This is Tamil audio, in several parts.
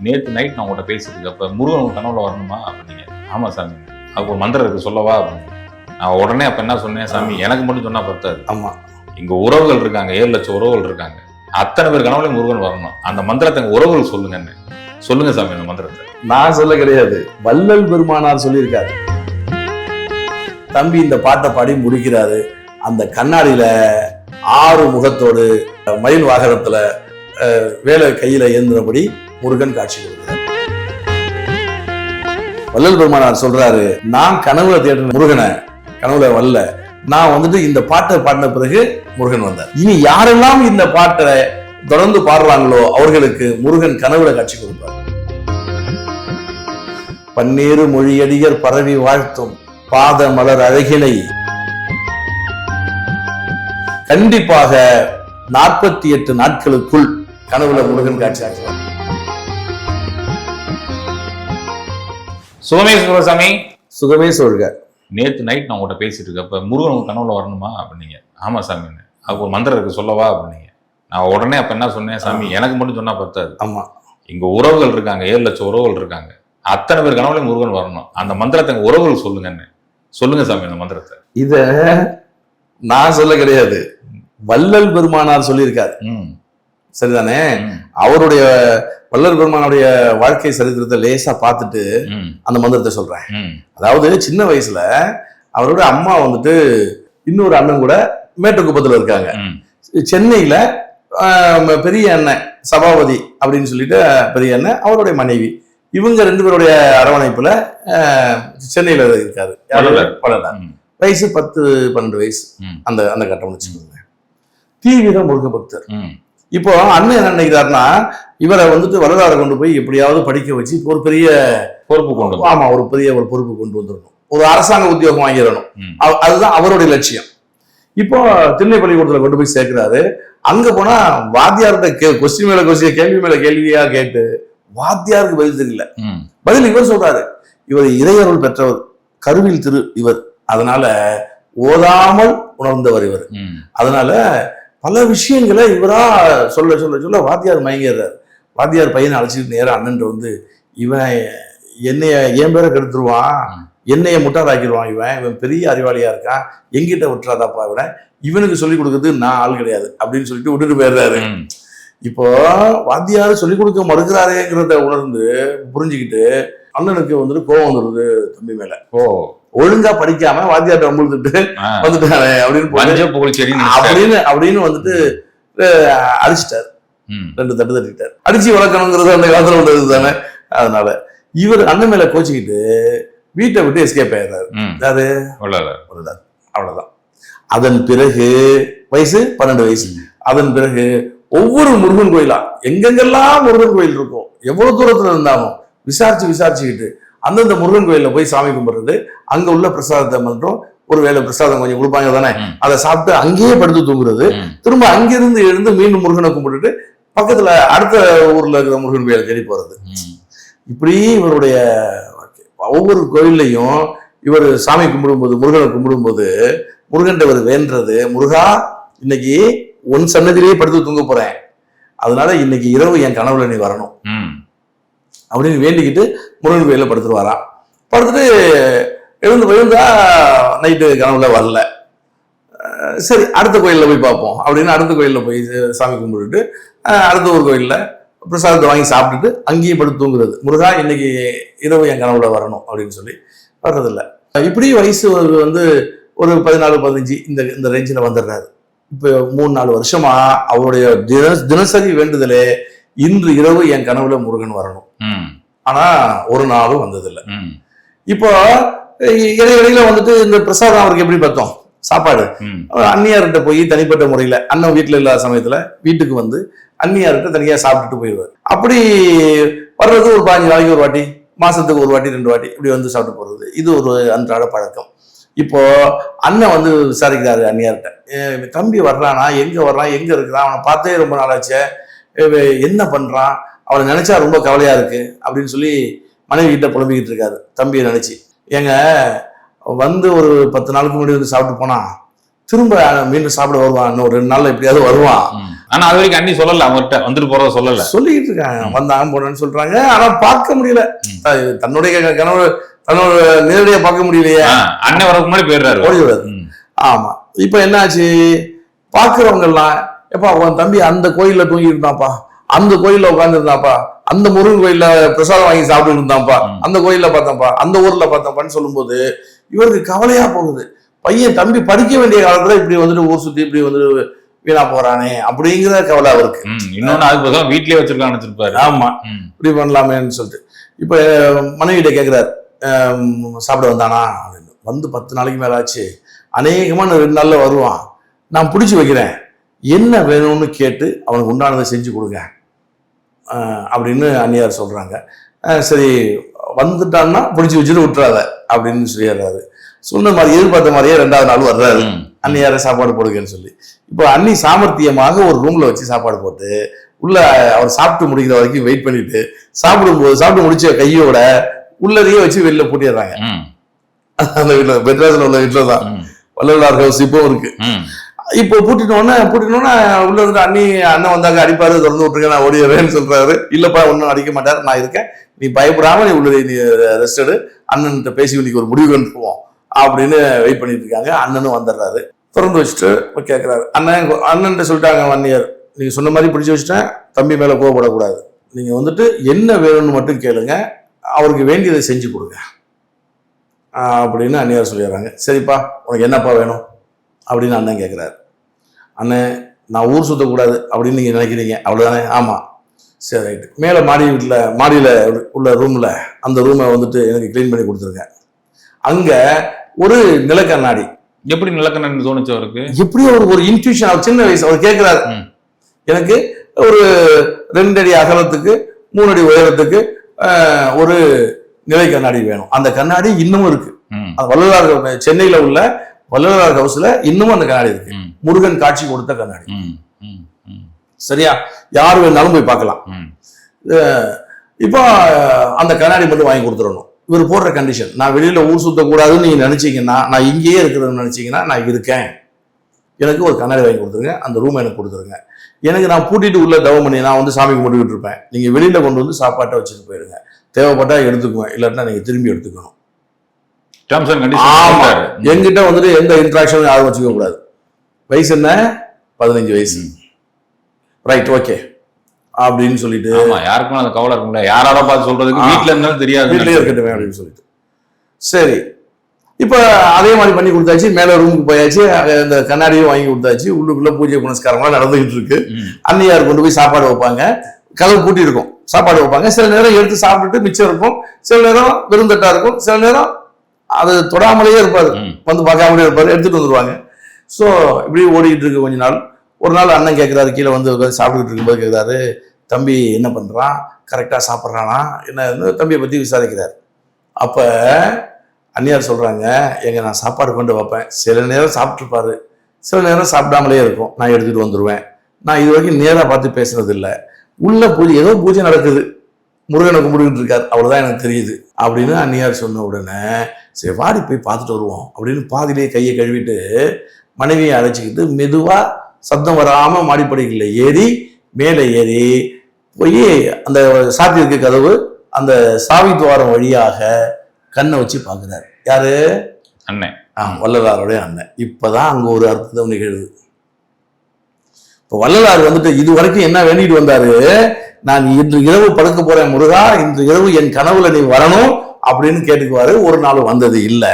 நேற்று நைட் நான் உங்கள்கிட்ட பேசிட்டு இருக்கப்ப முருகன் உங்க கனவுல வரணுமா? அப்படின்னீங்க. ஆமா சாமி. அதுக்கு ஒரு மந்திரம் இருக்கு சொல்லவா? அப்படின்னு நான் உடனே அப்ப என்ன சொன்னேன் சாமி? எனக்கு மட்டும் சொன்னா பத்தாது ஆமா. இங்க உறவுகள் இருக்காங்க ஏழு லட்சம் உறவுகள் இருக்காங்க. அத்தனை பேர் கனவுலையும் முருகன் வரணும். அந்த மந்திரத்தை எங்க உறவுகள் சொல்லுங்கன்னு. சொல்லுங்க சாமி அந்த மந்திரத்தை. நான் சொல்ல கிடையாது. வள்ளல் பெருமானார் சொல்லியிருக்காரு. தம்பி இந்த பாட்டை பாடி முடிக்கிறாரு. அந்த கண்ணாடியில ஆறு முகத்தோடு மயில் வாகனத்துல வேலை கையில ஏந்தினபடி முருகன் காட்சி கொடுக்கிறார். வள்ளல் பெருமானார் சொல்றாரு நான் கனவுல தேடின முருகனை கனவுல வல்ல நான் வந்துட்டு இந்த பாட்டை பாடின பிறகு முருகன் வந்தார். இனி யாரெல்லாம் இந்த பாட்டை தொடர்ந்து பாடுறாங்களோ அவர்களுக்கு முருகன் கனவுல காட்சி கொடுப்பார். பன்னீரு மொழியடியர் பரவி வாழ்த்தும் பாத மலர் அழகினை. கண்டிப்பாக நாற்பத்தி எட்டு நாட்களுக்குள் கனவுல முருகன் காட்சி ஆகிறார் சோமேஸ்வர சாமி. சுகமே சொல்க. நேற்று நைட் நான் உங்கள்கிட்ட பேசிட்டு இருக்கப்ப முருகன் உங்க கனவுல வரணுமா அப்படின்னீங்க. ஆமா சாமின்னு அதுக்கு ஒரு மந்திரம் இருக்கு சொல்லவா அப்படின்னீங்க. நான் உடனே அப்ப என்ன சொன்னேன் சாமி? எனக்கு மட்டும் சொன்னா பத்தாது. ஆமா. இங்க உறவுகள் இருக்காங்க ஏழு லட்சம் உறவுகள் இருக்காங்க. அத்தனை பேர் கனவுலையும் முருகன் வரணும். அந்த மந்திரத்தை எங்க உறவுகள் சொல்லுங்கன்னு சொல்லுங்க சாமி அந்த மந்திரத்தை. இத நான் சொல்ல கிடையாது. வள்ளல் பெருமானார் சொல்லியிருக்காரு. சரிதானே? அவருடைய வள்ளல் பெருமானுடைய வாழ்க்கை சரித்திரத்தை லேசா பார்த்துட்டு அந்த மந்திரத்தை சொல்றேன். அதாவது சின்ன வயசுல அவரோட அம்மா வந்துட்டு இன்னொரு அண்ணன் கூட மேட்டுக்குப்பத்துல இருக்காங்க. சென்னையில பெரிய அண்ணன் சபாபதி அப்படின்னு சொல்லிட்டு பெரிய அண்ணன் அவருடைய மனைவி. இவங்க ரெண்டு பேருடைய அரவணைப்புல சென்னையில இருக்காரு. ம், வயசு பத்து பன்னெண்டு வயசு. அந்த அந்த கட்டம் வச்சுக்கோங்க தீவிர முருக பக்தர் இப்போ அண்ணன் என்ன நினைக்கிறாருன்னா இவரை வந்துட்டு வரலாறு கொண்டு போய் எப்படியாவது படிக்க வச்சு ஒரு பெரிய பொறுப்பு கொண்டு. ஆமா ஒரு பெரிய ஒரு பொறுப்பு கொண்டு வந்துடணும் ஒரு அரசாங்க உத்தியோகம் வாங்கிடணும். அதுதான் அவருடைய லட்சியம். இப்போ திண்ணை பள்ளிக்கூடத்துல கொண்டு போய் சேர்க்கிறாரு. அங்க போனா வாத்தியார்கிட்ட கொஸ்டின் மேல கொஸ்டின் கேள்வி மேல கேள்வியா கேட்டு வாத்தியாருக்கு பதில் தெரியல. பதில் இவர் சொல்றாரு. இவர் இறையருள் பெற்றவர் கருவில் திரு இவர். அதனால ஓதாமல் உணர்ந்தவர் இவர். அதனால பல விஷயங்களை இவரா சொல்ல சொல்ல சொல்ல வாத்தியார் மயங்கிடுறார் வாத்தியார் பையனை அழைச்சிட்டு நேரா அண்ணன் வந்து இவன் என்னைய என் பேரை கெடுத்துருவான். என்னைய முட்டாராக்கிடுவான் இவன். இவன் பெரிய அறிவாளியா இருக்கான். எங்கிட்ட விட்டுறாதாப்பா இவனை. இவனுக்கு சொல்லி கொடுக்கறது நான் ஆள் கிடையாது. அப்படின்னு சொல்லிட்டு விட்டுட்டு போயிடுறாரு. இப்போ வாத்தியார் சொல்லி கொடுக்க மறுக்கிறாரேங்கிறத உணர்ந்து புரிஞ்சுக்கிட்டு அண்ணனுக்கு வந்துட்டு கோவம் வந்துடுது தம்பி மேல. ஓ. ஒழுங்கா படிக்காம வாத்தியார்ட்ட அமுழ்ந்துட்டு ஆ, வந்துட்டானே அப்படின்னு அப்படின்னு அப்படின்னு வந்துட்டு அடிச்சிட்டாரு. ரெண்டு தட்டு தட்டிட்டாரு அடிச்சு வளர்க்கணுங்கிறது அந்த காலத்துல உள்ளது தானே? அதனால இவர் அண்ணன் மேல கோச்சிக்கிட்டு வீட்டை விட்டு எஸ்கேப் ஆயிடுறாரு. அது அவ்வளவுதான். அதன் பிறகு வயசு? பன்னெண்டு வயசு. அதன் பிறகு ஒவ்வொரு முருகன் கோயிலா? எங்கெங்கெல்லாம் முருகன் கோயில் இருக்கும் எவ்வளவு தூரத்துல இருந்தாலும் விசாரிச்சு விசாரிச்சுக்கிட்டு அந்தந்த முருகன் கோயில்ல போய் சாமி கும்பிடுறது அங்க உள்ள பிரசாதத்தை மட்டும் ஒரு வேளை பிரசாதம் கொஞ்சம் கொடுப்பாங்க தானே. அதை சாப்பிட்டு அங்கேயே படுத்து தூங்குறது திரும்ப அங்கிருந்து எழுந்து மீண்டும் முருகனை கும்பிட்டுட்டு பக்கத்துல அடுத்த ஊர்ல இருக்கிற முருகன் கோயிலை தேடி போறது. இப்படி இவருடைய. ஒவ்வொரு கோயில்லையும் இவர் சாமி கும்பிடும்போது முருகனை கும்பிடும்போது முருகன் இவர் வேண்டது முருகா இன்னைக்கு உன் சன்னதியிலேயே படுத்து தூங்க போறேன். அதனால இன்னைக்கு இரவு என் கனவுல நீ வரணும். ம், அப்படின்னு வேண்டிக்கிட்டு முருகன் கோயில படுத்துருவாராம். படுத்துட்டு எழுந்து போயிருந்தா நைட்டு கனவுல வரல. சரி அடுத்த கோயில்ல போய் பார்ப்போம் அப்படின்னு அடுத்த கோயில்ல போய் சாமி கும்பிட்டுட்டு அடுத்த ஒரு கோயில்ல பிரசாதத்தை வாங்கி சாப்பிட்டுட்டு அங்கேயே படுத்து தூங்குறது. முருகா இன்னைக்கு இரவு என் கனவுல வரணும் அப்படின்னு சொல்லி வர்றதில்ல. இப்படி வயசு ஒரு வந்து ஒரு பதினாலு பதினஞ்சு இந்த இந்த ரேஞ்சில் வந்துடுறாரு. இப்போ மூணு நாலு வருஷமா அவருடைய தின தினசரி வேண்டுதலே இன்று இரவு என் கனவுல முருகன் வரணும். ஆனா ஒரு நாளும் வந்ததில்லை. இப்போ இ- இடையிடையில வந்துட்டு இந்த பிரசாதம் அவருக்கு எப்படி பார்த்தோம் சாப்பாடு. அந்நியார்கிட்ட போய் தனிப்பட்ட முறையில அண்ணன் வீட்டுல இல்லாத சமயத்துல வீட்டுக்கு வந்து அந்நியார்கிட்ட தனியா சாப்பிட்டுட்டு போயிடுவார். அப்படி வர்றது ஒரு பாஞ்சு நாளைக்கு ஒரு வாட்டி மாசத்துக்கு ஒரு வாட்டி ரெண்டு வாட்டி இப்படி வந்து சாப்பிட்டு போறது. இது ஒரு அன்றாட பழக்கம். இப்போ அண்ணன் வந்து விசாரிக்கிறாரு அந்நியார்கிட்ட. "ஏ, தம்பி வர்றானா? எங்க வர்றான்? எங்க இருக்கிறான்? அவனை பார்த்தே ரொம்ப நாளாச்சே. என்ன பண்றான்? அவனை நினைச்சா ரொம்ப கவலையா இருக்கு. அப்படின்னு சொல்லி மனைவி கிட்ட புலம்பிக்கிட்டு இருக்காரு. தம்பியை நினைச்சு. ஏங்க வந்து ஒரு பத்து நாளுக்கு முன்னாடி வந்து சாப்பிட்டு போனா திரும்ப மீண்டும் சாப்பிட வருவான். இன்னும் ஒரு ரெண்டு நாள்ல எப்படியாவது வருவான். ஆனா அது வரைக்கும் அண்ணி சொல்லல அவங்ககிட்ட வந்துட்டு போறத சொல்லல. சொல்லிட்டு இருக்காங்க. வந்தாங்க போனேன்னு சொல்றாங்க. ஆனா பார்க்க முடியல. தன்னுடைய க- கனவு தன்னோட நேரடியா பார்க்க முடியலையே. அண்ணன் வரதுக்கு முன்னாடி போயிடுறாரு. ஓடி விடாது ம். ஆமா. இப்ப என்னாச்சு? பாக்குறவங்க எல்லாம் எப்பா உன் தம்பி அந்த கோயில்ல தூங்கி இருந்தாப்பா அந்த கோயில்ல உட்கார்ந்து இருந்தாப்பா அந்த முருகன் கோயில்ல பிரசாதம் வாங்கி சாப்பிட்டு இருந்தாப்பா. அந்த கோயில்ல பார்த்தோம்ப்பா அந்த ஊர்ல பார்த்தோம்ப்பான்னு சொல்லும்போது இவருக்கு கவலையா போகுது. பையன் தம்பி படிக்க வேண்டிய காலத்துல இப்படி வந்துட்டு ஊர் சுத்தி இப்படி வந்துட்டு வீணா போறானே அப்படிங்கிற கவலை அவருக்கு. இன்னொன்னு அதுக்கு வீட்லயே வச்சிருக்கான்னு வச்சிருப்பாரு ஆமா. இப்படி பண்ணலாமேன்னு சொல்லிட்டு. இப்ப மனைவிட்ட கேட்கிறார் சாப்பிட வந்தானா அப்படின்னு வந்து பத்து நாளைக்கு மேல ஆச்சு. அநேகமா இன்னும் ரெண்டு நாள்ல வருவான். நான் பிடிச்சி வைக்கிறேன். என்ன வேணும்னு கேட்டு அவனுக்கு உண்டானதை செஞ்சு கொடுங்க. அப்படின்னு அந்நியார் சொல்றாங்க. அஹ் சரி வந்துட்டான்னா பிடிச்சி வச்சுட்டு விட்டுறாத அப்படின்னு சொல்லிடுறாரு. சொன்ன மாதிரி எதிர்பார்த்த மாதிரியே ரெண்டாவது நாள் வர்றாரு. ம். அண்ணியார சாப்பாடு போடுங்கன்னு சொல்லி. இப்போ அண்ணி சாமர்த்தியமாக ஒரு ரூம்ல வச்சு சாப்பாடு போட்டு உள்ள அவர் சாப்பிட்டு முடிக்கிற வரைக்கும் வெயிட் பண்ணிட்டு சாப்பிடும்போது சாப்பிட்டு முடிச்ச கையோட உள்ளதையே வச்சு வெளில பூட்டிடுறாங்க. அந்த வீட்டுல மெட்ராஸ்ல உள்ள வீட்டுல தான். வள்ளலார் ஹவுஸ் இப்போ இருக்கு. இப்போ பூட்டிட்டோன்னே பூட்டினோன்னே உள்ள இருந்து அண்ணி அண்ணன் வந்தாங்க அடிப்பாரு திறந்து விட்டுருங்க நான் ஓடிடுறேன்னு சொல்றாரு. இல்லப்பா ஒன்றும் அடிக்க மாட்டார் நான் இருக்கேன். நீ பயப்படாம நீ உள்ள நீ ரெஸ்ட் எடு. அண்ணன்கிட்ட பேசி இன்னைக்கு ஒரு முடிவு அனுப்புவோம் அப்படின்னு வெயிட் பண்ணிட்டு இருக்காங்க. அண்ணனும் வந்துடுறாரு. திறந்து வச்சுட்டு கேட்குறாரு அண்ணன் அண்ணன்ட்ட சொல்லிட்டாங்க ஒன் இயர் நீங்க சொன்ன மாதிரி பிடிச்சி வச்சுட்டேன். தம்பி மேல கோவப்படக்கூடாது. நீங்க வந்துட்டு என்ன வேணும்னு மட்டும் கேளுங்க. அவருக்கு வேண்டியதை செஞ்சு கொடுங்க. அப்படின்னு அண்ணியார் சொல்லிடுறாங்க. சரிப்பா உனக்கு என்னப்பா வேணும்? அப்படின்னு அண்ணன் கேட்குறாரு அண்ணன் நான் ஊர் சுற்றக்கூடாது அப்படின்னு நீங்கள் நினைக்கிறீங்க. அவ்வளோதானே ஆமாம் சரி ரைட்டு. மேலே மாடி வீட்டில் மாடியில் உள்ள ரூமில் அந்த ரூமை வந்துட்டு எனக்கு க்ளீன் பண்ணி கொடுத்துருங்க. அங்கே ஒரு நிலக்கண்ணாடி. எப்படி நிலக்கண்ணன் தோணுச்சு அவருக்கு? எப்படியோ ஒரு ஒரு இன்ட்யூஷன் அவர் சின்ன வயசு அவர் கேட்குறாரு. எனக்கு ஒரு ரெண்டு அடி அகலத்துக்கு மூணு அடி உயரத்துக்கு ஒரு நிலை கண்ணாடி வேணும். அந்த கண்ணாடி இன்னமும் இருக்கு. ம். அந்த வள்ளலார் சென்னையில உள்ள வள்ளலார் ஹவுஸ்ல இன்னமும் அந்த கண்ணாடி இருக்கு. முருகன் காட்சி கொடுத்த கண்ணாடி. சரியா? யார் வேணாலும் போய் பார்க்கலாம். இப்போ அந்த கண்ணாடி மட்டும் வாங்கி கொடுத்துடணும். இவர் போடுற கண்டிஷன் நான் வெளியில ஊர் சுத்தக்கூடாதுன்னு நீங்க நினைச்சீங்கன்னா நான் இங்கேயே இருக்கிறதுன்னு நினைச்சீங்கன்னா நான் இருக்கேன். எனக்கு ஒரு கண்ணாடி வாங்கி கொடுத்துருங்க அந்த ரூம் எனக்கு கொடுத்துருங்க. எனக்கு நான் பூட்டிட்டு உள்ள தவம் பண்ணி நான் வந்து சாமி கும்பிட்டுக்கிட்டு இருப்பேன். நீங்க வெளியில கொண்டு வந்து சாப்பாட்டை வச்சுட்டு போயிடுங்க தேவைப்பட்டா எடுத்துக்குவேன் இல்லாட்டினா நீங்க திரும்பி எடுத்துக்கணும். என்கிட்ட வந்துட்டு எந்த இன்ட்ராக்ஷனும் யாரும் வச்சுக்க கூடாது. வயசு என்ன? பதினஞ்சு வயசு. ரைட் ஓகே அப்படின்னு சொல்லிட்டு யாருக்கும் அந்த கவலை இருக்கும்ல யாராரோ பார்த்து சொல்றதுக்கு ஆ. வீட்ல இருந்தாலும் தெரியாது. வீட்லயே இருக்கட்டுமே அப்படின்னு சொல்லிட்டு. சரி. இப்போ அதே மாதிரி பண்ணி கொடுத்தாச்சு மேல ரூமுக்கு போயாச்சு அங்க இந்த கண்ணாடியும் வாங்கி கொடுத்தாச்சு உள்ளுக்குள்ள பூஜை புனஸ்காரம்லாம் நடந்துகிட்டு இருக்கு. அன்னையார் கொண்டு போய் சாப்பாடு வைப்பாங்க. கதவு பூட்டி இருக்கும் சாப்பாடு வைப்பாங்க. சில நேரம் எடுத்து சாப்பிட்டுட்டு மிச்சம் இருக்கும். சில நேரம் விருந்தட்டா இருக்கும். சில நேரம் அது தொடாமலேயே இருப்பாரு. வந்து பார்க்காமலே இருப்பாரு. எடுத்துட்டு வந்துருவாங்க. ஸோ இப்படி ஓடிக்கிட்டு இருக்கு கொஞ்ச நாள். ஒரு நாள் அண்ணன் கேட்குறாரு கீழே வந்து சாப்பிட்டுக்கிட்டு இருக்கும்போது கேட்குறாரு தம்பி என்ன பண்ணுறான் கரெக்டாக சாப்பிட்றானா? என்ன? தம்பியை பற்றி விசாரிக்கிறார். அப்போ அந்நியார் சொல்கிறாங்க எங்கள் நான் சாப்பாடு கொண்டு வைப்பேன். சில நேரம் சாப்பிட்ருப்பாரு சில நேரம் சாப்பிடாமலே இருக்கும். நான் எடுத்துகிட்டு வந்துடுவேன் நான் இது வரைக்கும் நேராக பார்த்து பேசுனது இல்லை உள்ள பூஜை ஏதோ பூஜை நடக்குது. முருகனை கும்பிட்டுக்கிட்டு இருக்கார். அவ்வளோதான் எனக்கு தெரியுது. அப்படின்னு அந்நியார் சொன்ன உடனே சரி வாடி போய் பார்த்துட்டு வருவோம். அப்படின்னு பாதியிலேயே கையை கழுவிட்டு மனைவியை அழைச்சிக்கிட்டு மெதுவாக சத்தம் வராமல் மாடிப்படிகளில் ஏறி மேலே ஏறி போய் அந்த சாத்தியிருக்கு கதவு அந்த சாவி துவாரம் வழியாக கண்ணை வச்சு பார்க்குறாரு. யாரு? அண்ணன். ஆ வள்ளலாருடைய அண்ணன். இப்பதான் அங்க ஒரு அற்புதம் நிகழுது. இப்போ வள்ளலார் வந்துட்டு இது வரைக்கும் என்ன வேண்டிட்டு வந்தாரு? நான் இன்று இரவு படுக்க போறேன் முருகா இன்று இரவு என் கனவுல நீ வரணும் அப்படின்னு கேட்டுக்குவாரு. ஒரு நாள் வந்தது இல்ல.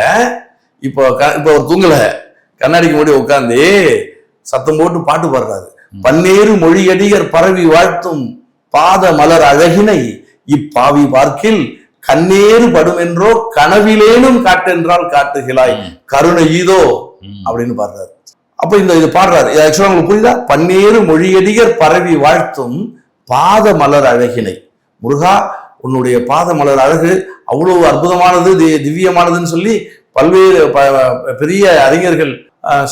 இப்போ க- இப்போ ஒரு தூங்கல. கண்ணாடிக்கு முன்னாடி உட்காந்து சத்தம் போட்டு பாட்டு பாடுறாரு. பன்னேறு மொழியடியர் பரவி வாழ்த்தும் பாத மலர் அழகினை இப்பாவி பார்க்கில் கண்ணேறு படுமென்றோ கனவிலேனும் காட்டென்றால் காட்டுகிறாய். கருணை ஈதோ. அப்படின்னு பாடுறாரு. அப்ப இந்த இது பாடுறாரு. ஆக்சுவலா உங்களுக்கு புரியுதா? பன்னேறு மொழியடியர் பரவி வாழ்த்தும் பாத மலர் அழகினை. முருகா உன்னுடைய பாத மலர் அழகு அவ்வளவு அற்புதமானது திவ்யமானதுன்னு சொல்லி பல்வேறு பெரிய அறிஞர்கள்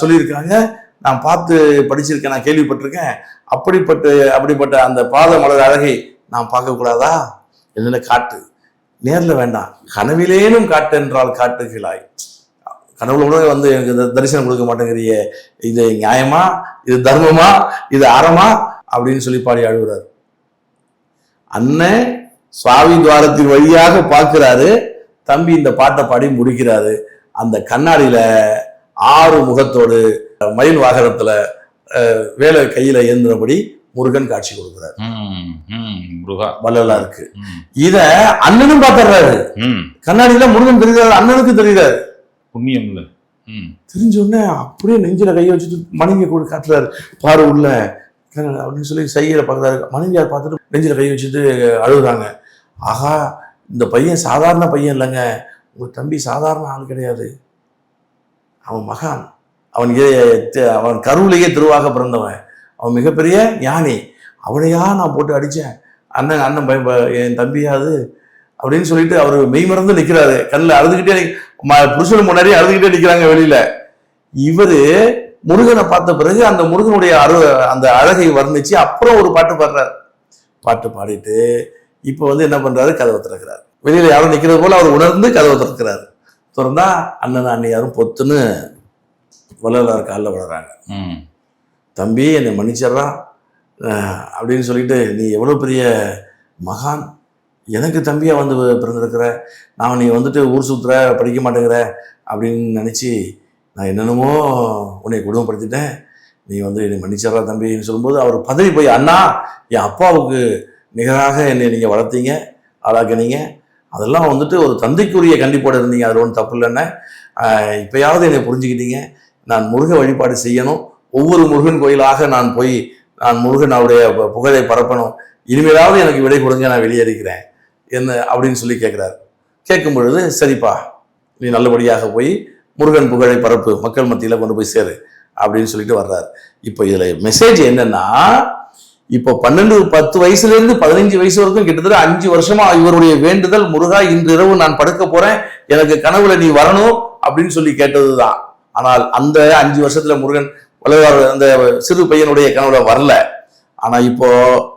சொல்லியிருக்காங்க. நான் பார்த்து படிச்சிருக்கேன் நான் கேள்விப்பட்டிருக்கேன். அப்படிப்பட்ட அப்படிப்பட்ட அந்த பாத மலர் அழகை நான் பார்க்க கூடாதா என்னென்ன காட்டு? நேர்ல வேண்டாம். கனவிலேனும் காட்டு என்றால் காட்டுகிறாய். கனவுல கூட வந்து எனக்கு இந்த தரிசனம் கொடுக்க மாட்டேங்கிறியே. இது நியாயமா? இது தர்மமா? இது அறமா? அப்படின்னு சொல்லி பாடி அழுகுறாரு. அண்ணன் சுவாமி துவாரத்தின் வழியாக பார்க்கிறாரு. தம்பி இந்த பாட்டை பாடி முடிக்கிறாரு. அந்த கண்ணாடியில ஆறு முகத்தோடு மயில் வாகனத்துல வேலை கையில ஏந்தினபடி முருகன் காட்சி கொடுக்கிறார். வள்ளலா இருக்கு. இத அண்ணனும் பாத்துறாரு. கண்ணாடியில முருகன் தெரிகிறாரு அண்ணனுக்கு தெரிகிறாரு. புண்ணியம் இல்ல. தெரிஞ்ச உடனே அப்படியே நெஞ்சில கையை வச்சுட்டு மனைவியை கூட காட்டுறாரு. பாரு உள்ள அப்படின்னு சொல்லி செய்கிற பார்க்குறாரு மனைவியார் பார்த்துட்டு நெஞ்சில கையை வச்சுட்டு அழுகுறாங்க. ஆகா இந்த பையன் சாதாரண பையன் இல்லைங்க. உங்க தம்பி சாதாரண ஆள் கிடையாது. அவன் மகான். அவன் அவன் கருவிலேயே திருவாக பிறந்தவன். அவன் மிகப்பெரிய ஞானி அவனையா நான் போட்டு அடித்தேன் அண்ணன் அண்ணன் பய- ப- என் தம்பியாது அப்படின்னு சொல்லிட்டு அவர் மெய்மறந்து நிற்கிறாரு கண்ணில் அழுதுகிட்டே புருஷனுக்கு புருஷன் முன்னாடி அழுதுகிட்டே நிற்கிறாங்க வெளியில். இவர் முருகனை பார்த்த பிறகு அந்த முருகனுடைய அரு அந்த அழகை வர்ணிச்சு அப்புறம் ஒரு பாட்டு பாடுறாரு. பாட்டு பாடிட்டு இப்போ வந்து என்ன பண்ணுறாரு கதவை திறக்கிறார். வெளியில் யாரும் நிற்கிறது போல அவர் உணர்ந்து கதவை திறக்கிறாரு. திறந்தா அண்ணன் யாரும் பொத்துன்னு வள்ளலார் காலில் விடுறாங்க ம். தம்பி என்னை மன்னிச்சிட்றா. அப்படின்னு சொல்லிட்டு நீ எவ்வளோ பெரிய மகான்? எனக்கு தம்பியாக வந்து பிறந்திருக்கிற. நான் நீ வந்துட்டு ஊர் சுற்றுற படிக்க மாட்டேங்கிற அப்படின்னு நினச்சி நான் என்னென்னமோ உன்னை குடும்பப்படுத்திட்டேன். நீ வந்து என்னை மன்னிச்சிட்றா தம்பின்னு சொல்லும்போது அவர் பதவி போய் அண்ணா என் அப்பாவுக்கு நிகராக என்னை நீங்கள் வளர்த்தீங்க ஆளாக்கினீங்க. அதெல்லாம் வந்துட்டு ஒரு தந்தைக்குரிய கண்டிப்போடு இருந்தீங்க. அதில் ஒன்றும் தப்பு இல்லைன்னு இப்போயாவது என்னை புரிஞ்சுக்கிட்டீங்க. நான் முருக வழிபாடு செய்யணும். ஒவ்வொரு முருகன் கோயிலாக நான் போய் நான் முருகன் அவருடைய புகழை பரப்பணும். இனிமேலாவது எனக்கு விடை கொடுங்க நான் வெளியேறிக்கிறேன் என்ன அப்படின்னு சொல்லி கேட்குறாரு. கேட்கும் பொழுது சரிப்பா நீ நல்லபடியாக போய் முருகன் புகழை பரப்பு மக்கள் மத்தியில் கொண்டு போய் சேரு அப்படின்னு சொல்லிட்டு வர்றாரு. இப்போ இதில் மெசேஜ் என்னன்னா இப்போ பன்னெண்டு பத்து வயசுலேருந்து பதினஞ்சு வயசு வரைக்கும் கிட்டத்தட்ட அஞ்சு வருஷமா இவருடைய வேண்டுதல் முருகா இன்று இரவு நான் படுக்க போறேன் எனக்கு கனவுல நீ வரணும் அப்படின்னு சொல்லி கேட்டது தான் ஆனால் அந்த அஞ்சு வருஷத்துல முருகன் வளர்வார் அந்த சிறு பையனுடைய கனவுல வரல. ஆனால் இப்போ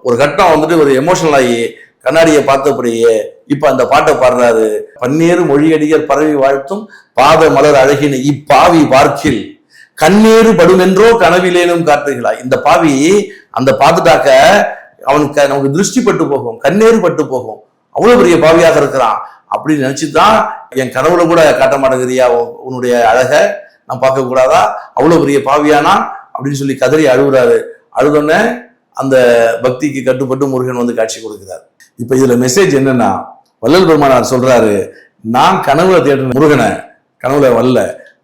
ஒரு கட்டம் வந்துட்டு ஒரு எமோஷனல் ஆகி கண்ணாடியை பார்த்தபடியே இப்போ அந்த பாட்டை பாடுறாரு. பன்னீர் மொழியடிகள் பரவி வாழ்த்தும் பாத மலர் அழகின இப்பாவி பார்க்கில் கண்ணீர் படுமென்றோ கனவிலேனும் காட்டுகிறாய் இந்த பாவி அந்த பார்த்துட்டாக்க அவனுக்கு நமக்கு திருஷ்டி பட்டு போகும் கண்ணீர் பட்டு போகும். அவ்வளோ பெரிய பாவியாக இருக்கிறான். அப்படின்னு நினச்சி தான் என் கனவுல கூட காட்ட மாட்டேங்கிறியா உன்- உன்னுடைய அழகை? நான் பார்க்க கூடாதா? அவ்வளவு பெரிய பாவியானா? அப்படின்னு சொல்லி கதறி அழுகுறாரு. அழுதோடனே அந்த பக்திக்கு கட்டுப்பட்டு முருகன் வந்து காட்சி கொடுக்கிறார். இப்ப இதுல மெசேஜ் என்னன்னா வள்ளல் பெருமானார் சொல்றாரு நான் கனவுல தேடின முருகனை கனவுல வரல.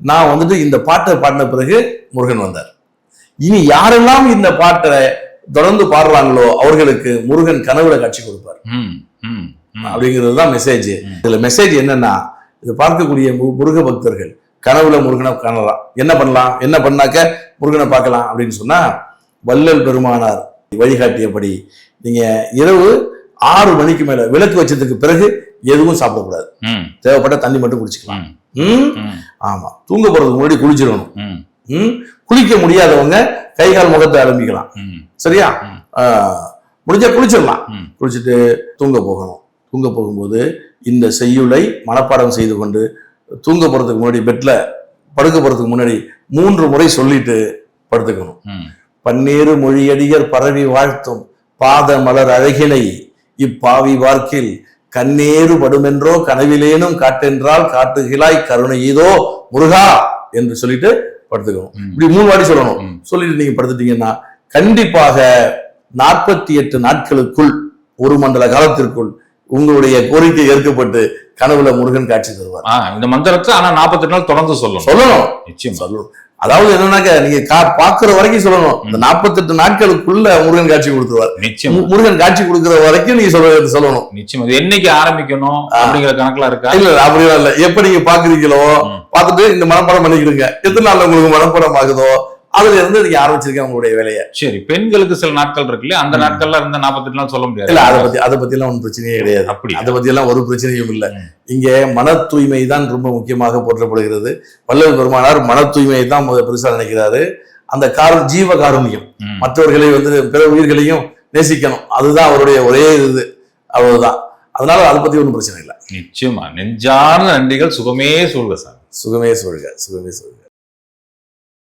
நான் வந்துட்டு இந்த பாட்டை பாடின பிறகு முருகன் வந்தார். இனி யாரெல்லாம் இந்த பாட்டை தொடர்ந்து பாடுறாங்களோ அவர்களுக்கு முருகன் கனவுல காட்சி கொடுப்பார். அப்படிங்கிறது தான் மெசேஜ். இதுல மெசேஜ் என்னன்னா இது பார்க்கக்கூடிய முருக பக்தர்கள் கனவுல முருகனை காணலாம். என்ன பண்ணலாம்? என்ன பண்ணாக்க முருகனை பார்க்கலாம் அப்படின்னு சொன்னா வள்ளல் பெருமானார் வழிகாட்டியபடி நீங்க இரவு ஆறு மணிக்கு மேல விளக்கு வச்சதுக்கு பிறகு எதுவும் சாப்பிடக்கூடாது. தேவைப்பட்ட தண்ணி மட்டும் குடிச்சுக்கலாம். ஆமா. தூங்க போறதுக்கு முன்னாடி குளிச்சிடணும்? குளிக்க முடியாதவங்க கை கால் முகத்தை ஆரம்பிக்கலாம் சரியா? முடிஞ்சா குளிச்சிடலாம். குளிச்சுட்டு தூங்க போகணும். தூங்க போகும்போது இந்த செய்யுளை மனப்பாடம் செய்து கொண்டு தூங்க போறதுக்கு முன்னாடி பெட்ல படுக்க போறதுக்கு முன்னாடி மூன்று முறை சொல்லிட்டு படுத்துக்கணும். பன்னீரு மொழியடியர் பரவி வாழ்த்தும் பாத மலர் அழகினை இப்பாவி வார்க்கில் கண்ணேறு படுமென்றோ கனவிலேனும் காட்டென்றால் காட்டுகிலாய் கருணை இதோ முருகா என்று சொல்லிட்டு படுத்துக்கணும். இப்படி மூணு வாட்டி சொல்லணும். சொல்லிட்டு நீங்க படுத்துட்டீங்கன்னா கண்டிப்பாக நாற்பத்தி எட்டு நாட்களுக்குள் ஒரு மண்டல காலத்திற்குள் உங்களுடைய கோரிக்கை ஏற்கப்பட்டு கனவுல முருகன் காட்சி தருவார். இந்த மந்திரத்தை ஆனா 48 நாள் தொடர்ந்து சொல்லணும். சொல்லணும். நிச்சயம். சொல்லணும். அதாவது என்னன்னாக்க நீங்க கா- பாக்குற வரைக்கும் சொல்லணும். இந்த நாற்பத்தெட்டு நாட்களுக்குள்ள முருகன் காட்சி கொடுத்துருவார். நிச்சயம். முருகன் காட்சி கொடுக்கிற வரைக்கும் நீங்க சொல்ல சொல்லணும். நிச்சயம். இது என்னைக்கு ஆரம்பிக்கணும் அப்படிங்கிற கணக்குல இருக்கா? இல்ல இல்ல அப்படிலாம் இல்ல. எப்ப நீங்க பாக்குறீங்களோ. பார்த்துட்டு இந்த மனப்பாடம் பண்ணிக்கிடுங்க. எத்தனை நாள்ல உங்களுக்கு மனப்பாடம் ஆகுதோ அதுல இருந்து நீங்க ஆரம்பிச்சிருக்கீங்க உங்களுடைய வேலையை. சரி பெண்களுக்கு சில நாட்கள் இருக்கு இல்லையா? அந்த நாட்கள்ல இருந்த 48 நாள் சொல்ல முடியாது. இல்ல அதை பத்தி அதை பத்தி எல்லாம் ஒன்றும் பிரச்சனையே கிடையாது. அப்படி அதை பத்தி எல்லாம் ஒரு பிரச்சனையும் இல்ல. இங்க மன தூய்மை தான் ரொம்ப முக்கியமாக போற்றப்படுகிறது. வள்ளல் பெருமானார் மன தூய்மையை தான் பெருசா நினைக்கிறாரு. அந்த காரணம் ஜீவ காருண்யம் மற்றவர்களை வந்து பிற உயிர்களையும் நேசிக்கணும். அதுதான் அவருடைய ஒரே இது. அவ்வளவுதான். அதனால அதை பத்தி ஒன்றும் பிரச்சனை இல்லை. நிச்சயமா. நெஞ்சார்ந்த நன்றிகள். சுகமே சொல்க சாமி. சுகமே சொல்க சுகமே சொல்க.